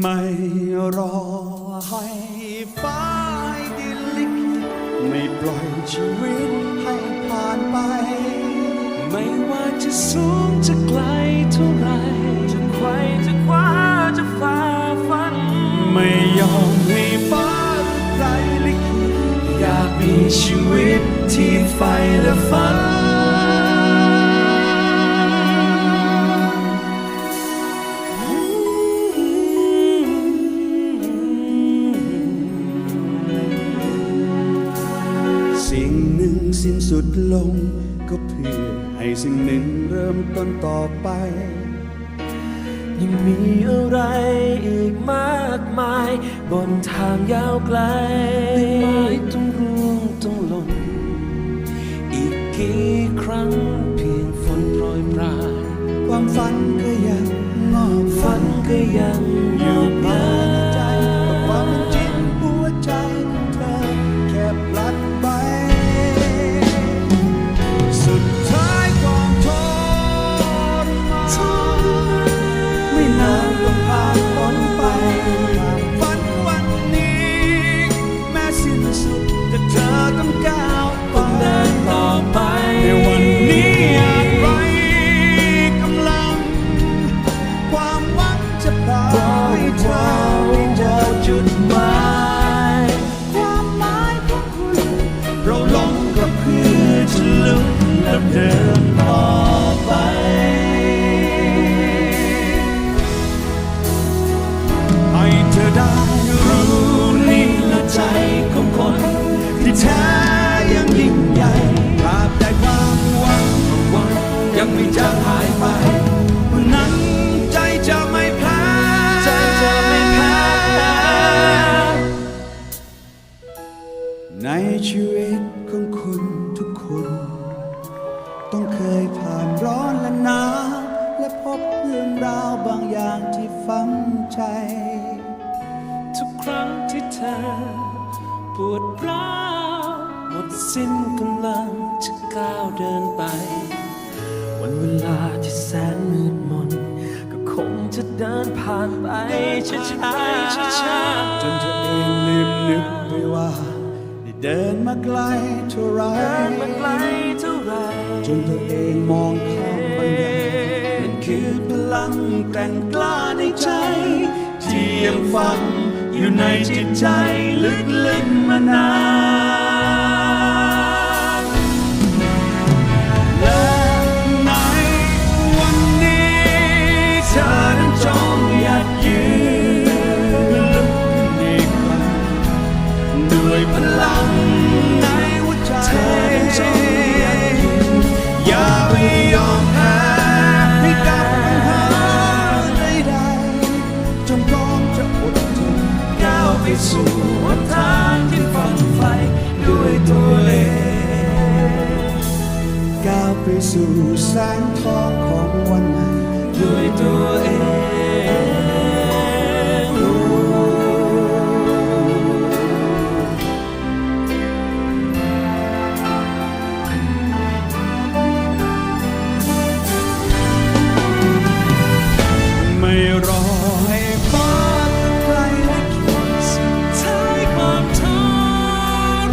ไม่รอให้ฟ้าดินลิขิตไม่ปล่อยชีวิตให้ผ่านไป ไม่ว่าจะสูงจะไกลเท่าไรจะไขวจะคว้าจะฝ่าฟัน ไม่ยอมให้ฟ้าใครลิขิตอยากมีชีวิตที่ไฟและฝัน ลง ก็เพื่อให้สิ่งหนึ่งเริ่มต้นต่อไป ยังมีอะไรอีกมากมาย บนทางยาวไกลไม้ต้องร่วงต้องหล่นอีกกี่ครั้งเพียงฝนโปรยปลายความฝันก็ยังงอกฝันก็ยังา ในชีวิตของคุณทุกคน ต้องเคยผ่านร้อนและหนาวและพบเรื่องราวบางอย่างที่ฝังใจ ทุกครั้งที่เธอ ปวดร้าวหมดสิ้นกำลังจะก้าวเดินไป วันเวลาที่แสนมืดมน ก็คงจะเดินผ่านไปช้าๆจนเธอเองลืมนึกไปว่าได้ เดินมาไกลเท่าไรเดินมาไกลเท่าไรจนเธอเองมองข้ามบางอย่างมันคือพลังแกร่งกล้าในใจ ที่ยังฝังอยู่ในจิตใจลึกๆมานาน สู่แสงทองของวันใหม่ด้วยตัวเองไม่รอให้ฟ้าใกล้ลิขิตสุดท้ายความท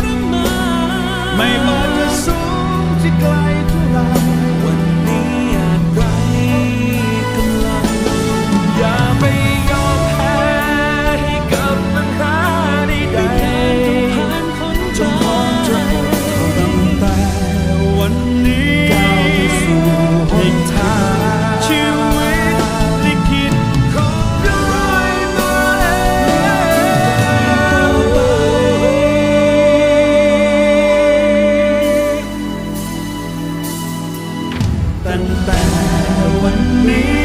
รมานไม่ว่าจะสูงที่ไกล เตั้งแต่วันนี้